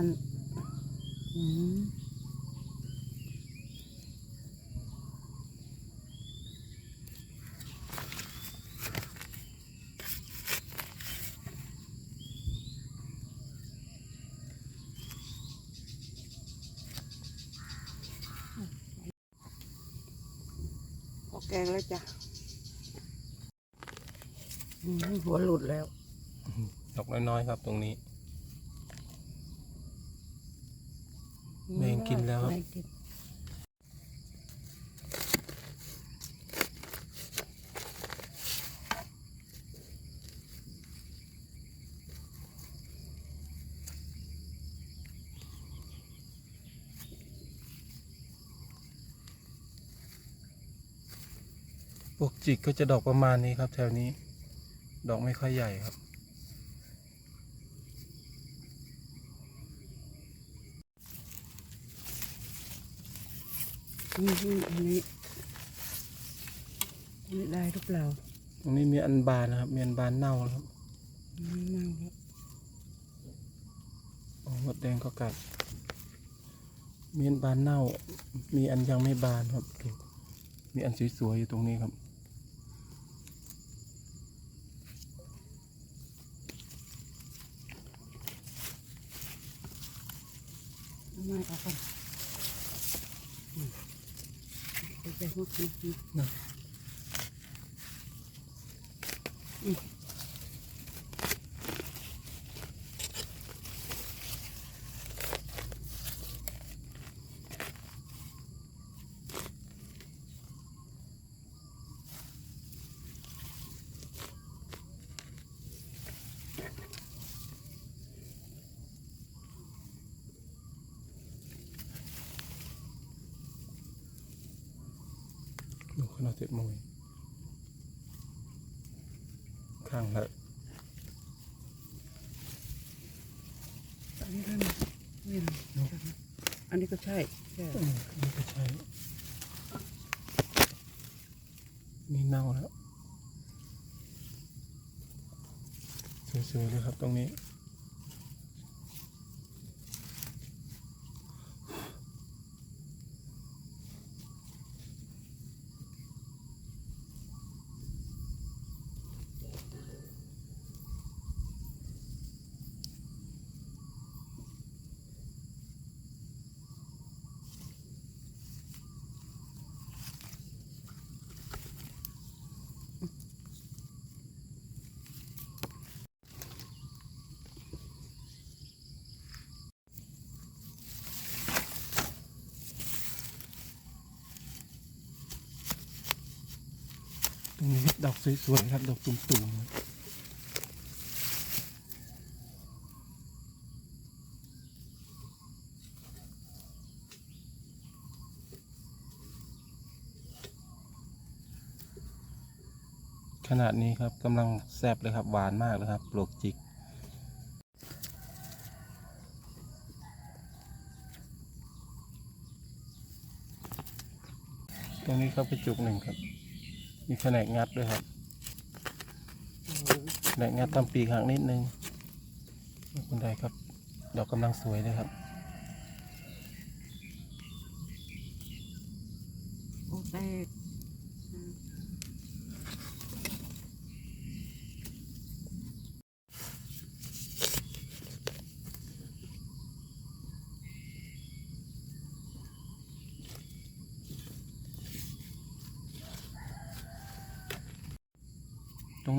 มันทำไมมันอืมพอแกงแล้วจ้ะหัวหลุดแล้ว ดอกน้อยๆครับตรงนี้ แมง กินแล้วครับแมงกินปกจิกก็จะดอกประมาณนี้ครับ แถวนี้ ดอกไม่ค่อยใหญ่ครับ อืมอืมอันนี้อันนี้ได้หรือเปล่าตรงนี้มีอันบานนะครับ มีอันบานเน่านะครับอืมนั่งแล้วโอ้มดแดงก็กัด มีอันบานเน่า มีอันยังไม่บานครับดูมีอันสวยๆอยู่ตรงนี้ครับเอาไม้ออกก่อนอืม ไปไป หัวกินอืมนะดูขนาดเจ็ดโมงข้างละอันนี้ก็นะนี่นะอันนี้ก็ใช่ใช่อืมนี่ก็ใช่นี่เน่าแล้วสวยๆเลยครับตรงนี้ ดอกสวยๆครับ ดอกตุ่มๆขนาดนี้ครับกำลังแซ่บเลยครับ หวานมากเลยครับ ปลวกจิก ตรงนี้เข้าไปจุกหนึ่งครับ มีแผนกงัดด้วยครับแผนกงัดทำปีกห่างนิดนึงคุณได้ครับ ดอกกำลังสวยเลยครับ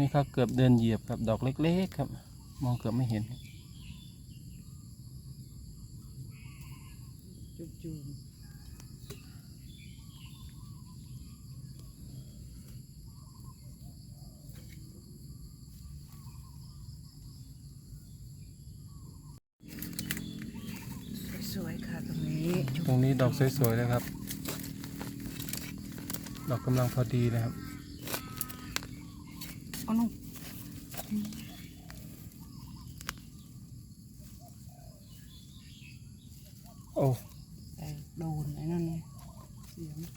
นี้รับเกือบเดินเหยียบกับดอกเล็กๆครับ มองเกือบไม่เห็นจุสวยๆค่ะตรงนี้ ตรงนี้ดอกสวยๆเลยครับ ดอกกำลังพอดีนะครับ เอานุ่งโอ้แต่โดนไอ้นั่นไงเสียงนะ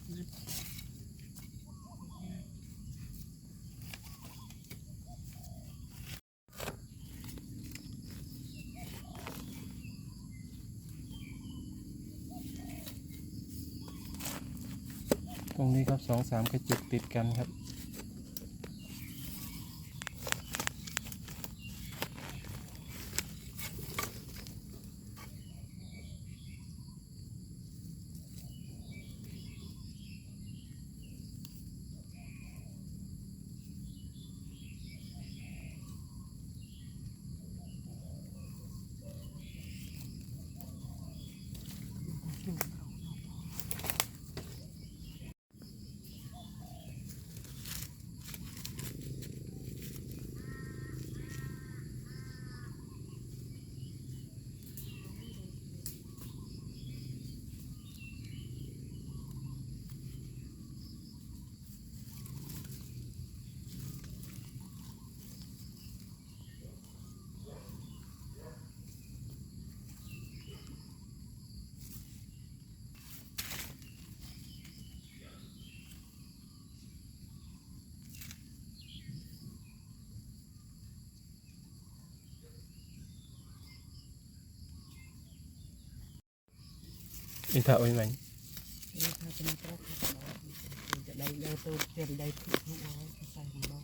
ตรงนี้ครับสองสามกระจุกติดกันครับ អ៊ីនថាអុយមិញអ៊ីនថាជំនួយត្រូវខាត់ដល់ដីលើទៅជាដីធុនោះហើយខ្សែម្ដង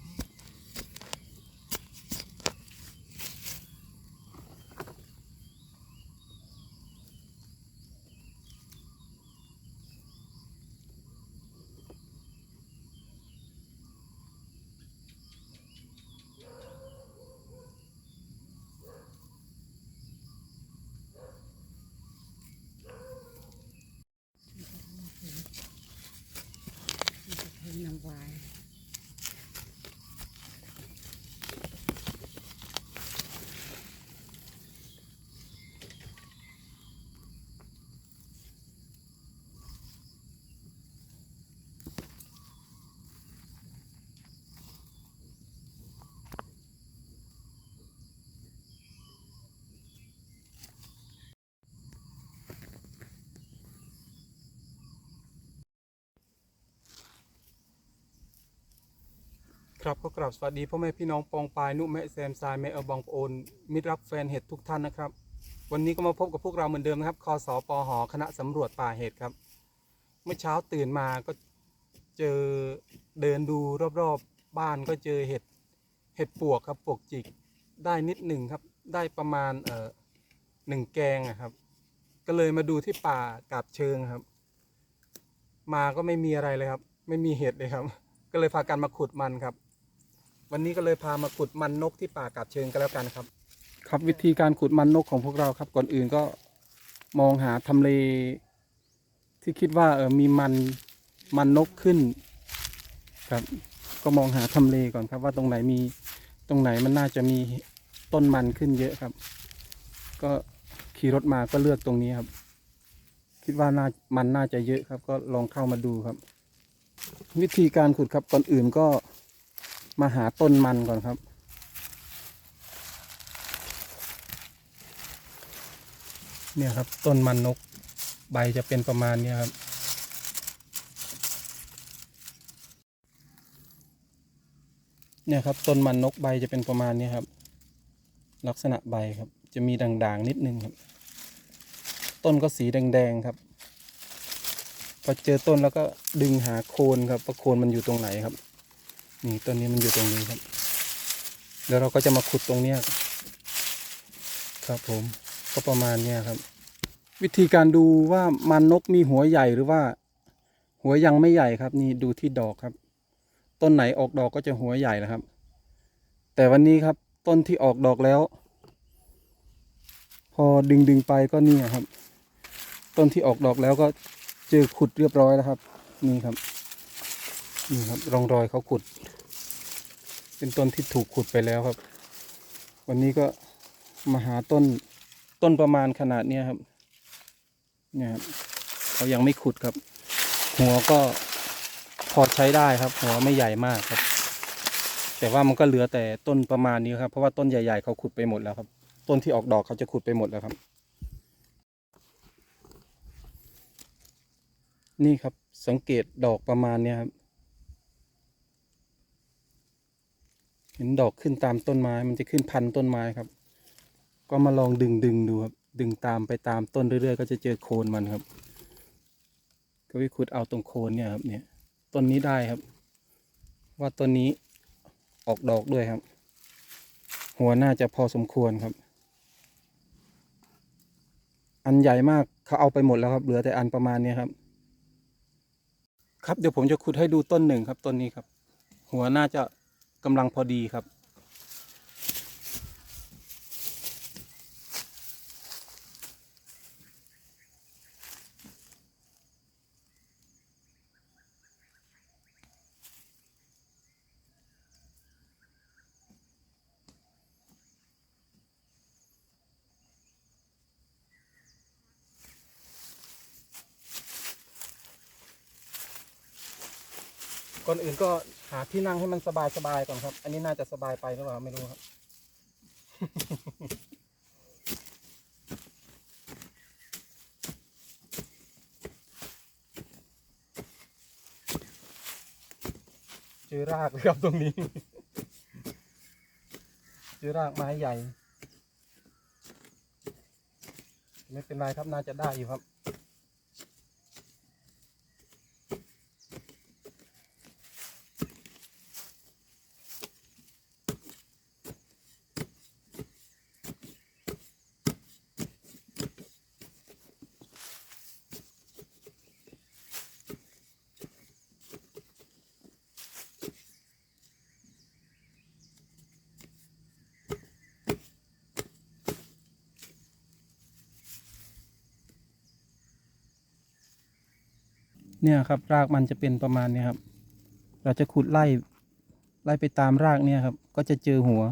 ครับก็กราบสวัสดีพ่อแม่พี่น้องปองปายนุแม่แซมซายแม่เออบองโอนมิตรรักแฟนเห็ดทุกท่านนะครับ วันนี้ก็มาพบกับพวกเราเหมือนเดิมนะครับคอสอปอหอคณะสำรวจป่าเห็ดครับ เมื่อเช้าตื่นมาก็เจอเดินดูรอบๆบ้านก็เจอเห็ดเห็ดปวกครับปวกจิกได้นิดหนึ่งครับได้ประมาณเอ่อหนึ่งแกงอะครับ ก็เลยมาดูที่ป่ากาบเชิงครับ มาก็ไม่มีอะไรเลยครับ ไม่มีเห็ดเลยครับ ก็เลยพากันมาขุดมันครับ วันนี้ก็เลยพามาขุดมันนกที่ป่ากาบเชิงกันแล้วกันครับ ครับวิธีการขุดมันนกของพวกเราครับ ก่อนอื่นก็มองหาทำเล ที่คิดว่าเออมีมันมันนกขึ้นครับ ก็มองหาทำเลก่อนครับ ว่าตรงไหนมีตรงไหนมันน่าจะมีต้นมันขึ้นเยอะครับ ก็ขี่รถมาก็เลือกตรงนี้ครับ คิดว่าน่ามันน่าจะเยอะครับ ก็ลองเข้ามาดูครับ วิธีการขุดครับก่อนอื่นก็ มาหาต้นมันก่อนครับ เนี่ยครับต้นมันนกใบจะเป็นประมาณนี้ครับเนี่ยครับต้นมันนกใบจะเป็นประมาณนี้ครับ ลักษณะใบครับ จะมีด่างๆนิดนึงครับ ต้นก็สีแดงๆครับพอเจอต้นแล้วก็ดึงหาโคนครับว่าโคนมันอยู่ตรงไหนครับ นี่ต้นนี้มันอยู่ตรงนี้ครับแล้วเราก็จะมาขุดตรงเนี้ยครับผมก็ประมาณเนี้ยครับ วิธีการดูว่ามันนกมีหัวใหญ่หรือว่า หัวยังไม่ใหญ่ครับ นี่ดูที่ดอกครับ ต้นไหนออกดอกก็จะหัวใหญ่นะครับ แต่วันนี้ครับ ต้นที่ออกดอกแล้ว พอดึงดึงไปก็นี่ครับ ต้นที่ออกดอกแล้วก็เจอขุดเรียบร้อยแล้วครับ นี่ครับ นี่ครับร่องรอยเขาขุด เป็นต้นที่ถูกขุดไปแล้วครับ วันนี้ก็มาหาต้นต้นประมาณขนาดเนี้ยครับ เนี่ยครับเขายังไม่ขุดครับ หัวก็พอใช้ได้ครับ หัวไม่ใหญ่มากครับ แต่ว่ามันก็เหลือแต่ต้นประมาณนี้ครับ เพราะว่าต้นใหญ่ ๆเขาขุดไปหมดแล้วครับ ต้นที่ออกดอกเขาจะขุดไปหมดแล้วครับ นี่ครับสังเกตดอกประมาณเนี้ยครับ เห็นดอกขึ้นตามต้นไม้ มันจะขึ้นพันต้นไม้ครับ ก็มาลองดึงดึงดูครับ ดึงตามไปตามต้นเรื่อยๆ ก็จะเจอโคนมันครับ ก็วิขุดเอาตรงโคนเนี่ยครับ เนี่ยต้นนี้ได้ครับ ว่าต้นนี้ออกดอกด้วยครับ หัวน่าจะพอสมควรครับ อันใหญ่มากเขาเอาไปหมดแล้วครับ เหลือแต่อันประมาณนี้ครับ ครับเดี๋ยวผมจะขุดให้ดูต้นหนึ่งครับต้นนี้ครับ หัวน่าจะ กำลังพอดีครับ ก่อนอื่นก็ หาที่นั่งให้มันสบายสบายก่อนครับ อันนี้น่าจะสบายไปหรือเปล่าไม่รู้ครับ เจอรากเลยครับตรงนี้ เจอรากไม้ใหญ่ ไม่เป็นไรครับน่าจะได้อยู่ครับ เนี่ยครับรากมันจะเป็นประมาณเนี้ยครับ เราจะขุดไล่ไล่ไปตามรากเนี่ยครับ ก็จะเจอหัว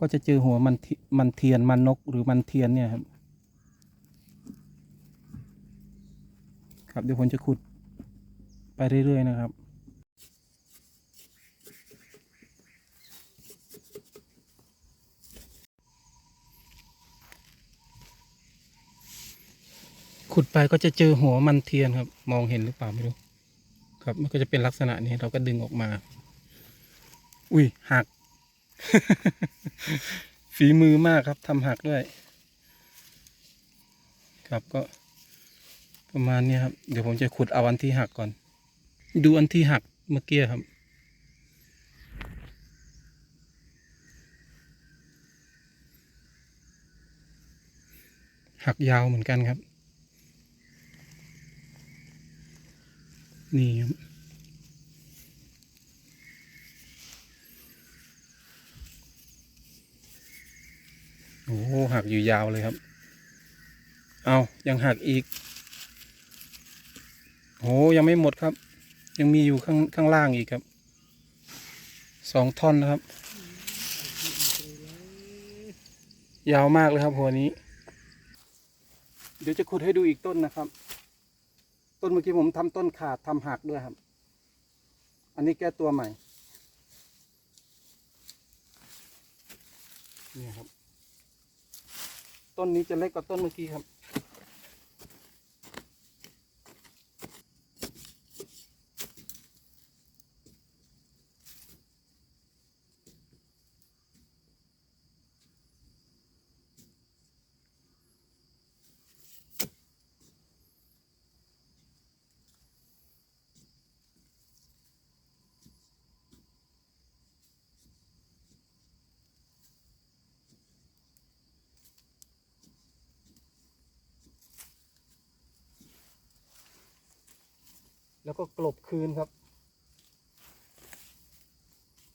ก็จะเจอหัวมันมันเทียนมันนกหรือมันเทียนเนี่ยครับ ครับเดี๋ยวผมจะขุดไปเรื่อยๆนะครับ ขุดไปก็จะเจอหัวมันเทียนครับ มองเห็นหรือเปล่าไม่รู้ ครับ มันก็จะเป็นลักษณะนี้เราก็ดึงออกมา อุ้ยหัก ฝีมือมากครับทำหักด้วย ครับก็ ประมาณนี้ครับ เดี๋ยวผมจะขุดเอาอันที่หักก่อน ดูอันที่หักเมื่อกี้ครับหักยาวเหมือนกันครับ นี่ครับโอ้โหหักอยู่ยาวเลยครับ เอายังหักอีกโอ้ยังไม่หมดครับ ยังมีอยู่ข้างข้างล่างอีกครับ สองท่อนนะครับ ยาวมากเลยครับหัวนี้ เดี๋ยวจะขุดให้ดูอีกต้นนะครับ ต้นเมื่อกี้ผมทำต้นขาดทำหักด้วยครับ อันนี้แก้ตัวใหม่ นี่ครับ ต้นนี้จะเล็กกว่าต้นเมื่อกี้ครับ แล้วก็กลบคืนครับ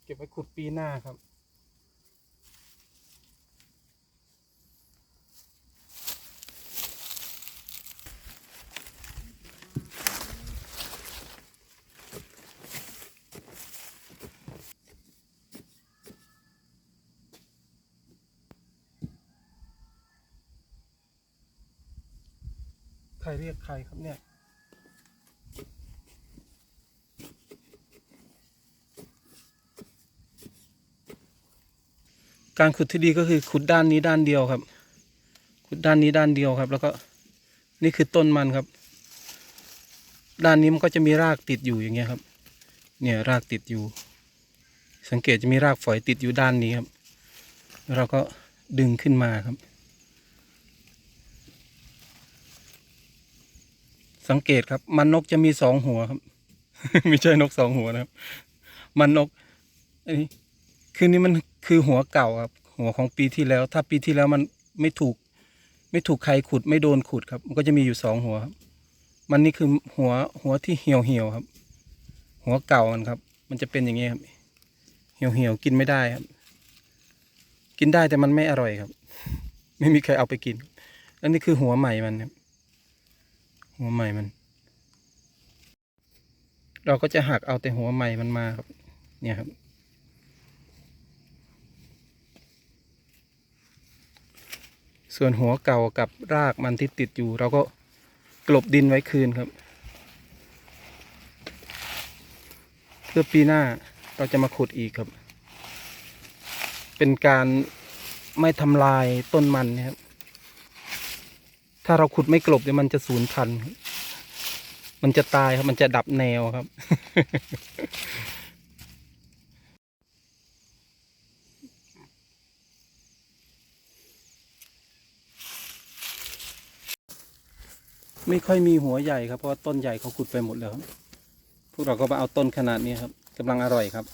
เก็บไว้ขุดปีหน้าครับ ใครเรียกใครครับเนี่ย การขุดที่ดีก็คือขุดด้านนี้ด้านเดียวครับ ขุดด้านนี้ด้านเดียวครับ แล้วก็นี่คือต้นมันครับ ด้านนี้มันก็จะมีรากติดอยู่อย่างเงี้ยครับ เนี่ยรากติดอยู่ สังเกตจะมีรากฝอยติดอยู่ด้านนี้ครับแล้วเราก็ดึงขึ้นมาครับ สังเกตครับ มันนกจะมีสองหัวครับ ไม่ใช่นกสองหัวนะครับ มันนกอันนี้ คือนี่มันคือหัวเก่าครับ หัวของปีที่แล้ว ถ้าปีที่แล้วมันไม่ถูก ไม่ถูกใครขุดไม่โดนขุดครับ มันก็จะมีอยู่สองหัวครับมันนี่คือหัวหัวที่เหี่ยวเหี่ยวครับ หัวเก่ามันครับ มันจะเป็นอย่างนี้ครับ เหี่ยวเหี่ยวกินไม่ได้ครับ กินได้แต่มันไม่อร่อยครับ ไม่มีใครเอาไปกินแล้วนี่คือหัวใหม่มันครับหัวใหม่มัน เราก็จะหักเอาแต่หัวใหม่มันมาครับ เนี่ยครับ ส่วนหัวเก่ากับรากมันที่ติดอยู่ เราก็กลบดินไว้คืนครับ เพื่อปีหน้าเราจะมาขุดอีกครับ เป็นการไม่ทำลายต้นมันนะครับ ถ้าเราขุดไม่กลบเดี๋ยวมันจะสูญพันธุ์ มันจะตายครับ มันจะดับแนวครับ ไม่ค่อยมีหัวใหญ่ครับเพราะว่าต้นใหญ่เขาขุดไปหมดแล้วครับพวกเราก็มาเอาต้นขนาดนี้ครับกำลังอร่อยครับ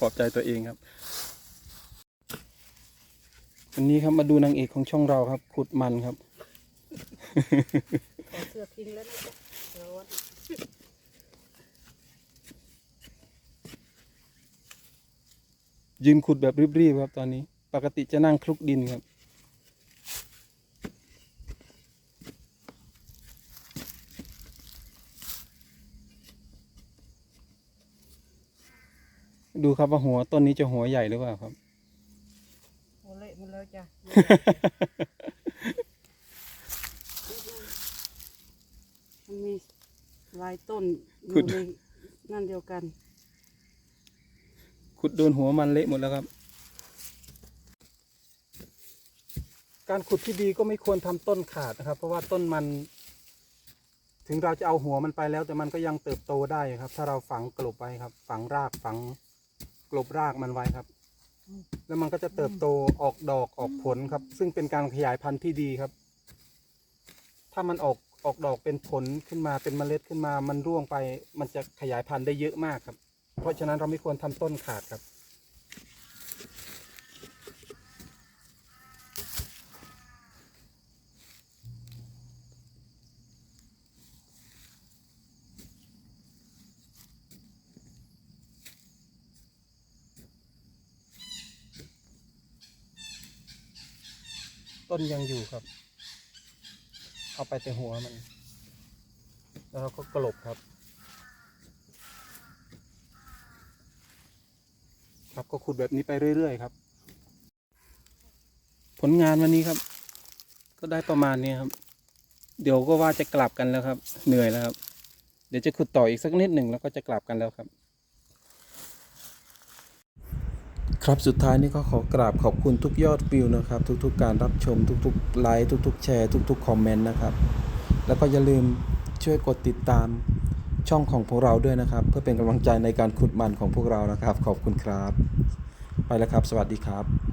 ปลอบใจตัวเองครับวันนี้ครับมาดูนางเอกของช่องเราครับ ขุดมันครับ เสื้อทิ้งแล้วนะจ๊ะร้อนยืนขุดแบบรีบๆครับตอนนี้ ปกติจะนั่งคลุกดินครับ ดูครับว่าหัวต้นนี้จะหัวใหญ่หรือเปล่าครับโอเละหมดแล้วจ้ะ มันมีหลายต้นอขุยู่ด ในนั่นเดียวกัน ขุดโดนหัวมันเละหมดแล้วครับ การขุดที่ดีก็ไม่ควรทำต้นขาดนะครับ เพราะว่าต้นมัน ถึงเราจะเอาหัวมันไปแล้ว แต่มันก็ยังเติบโตได้ครับ ถ้าเราฝังกลบไว้ครับ ฝังรากฝัง กลบรากมันไว้ครับ แล้วมันก็จะเติบโตออกดอกออกผลครับ ซึ่งเป็นการขยายพันธุ์ที่ดีครับ ถ้ามันออกออกดอกเป็นผลขึ้นมาเป็นเมล็ดขึ้นมา มันร่วงไป มันจะขยายพันธุ์ได้เยอะมากครับ เพราะฉะนั้นเราไม่ควรทำต้นขาดครับ ต้นยังอยู่ครับ เอาไปแต่หัวมัน แล้วเราก็กลบครับ ครับก็ขุดแบบนี้ไปเรื่อยๆครับ ผลงานวันนี้ครับ ก็ได้ประมาณนี้ครับ เดี๋ยวก็ว่าจะกลับกันแล้วครับ เหนื่อยแล้วครับ เดี๋ยวจะขุดต่ออีกสักนิดหนึ่งแล้วก็จะกลับกันแล้วครับ ครับสุดท้ายนี้ก็ขอกราบขอบคุณทุกยอดวิวนะครับ ทุกๆ การรับชมทุกๆไลค์ทุกๆ แชร์ทุกๆคอมเมนต์นะครับ แล้วก็อย่าลืมช่วยกดติดตามช่องของพวกเราด้วยนะครับ เพื่อเป็นกำลังใจในการขุดมันของพวกเรานะครับ ขอบคุณครับ ไปแล้วครับ สวัสดีครับ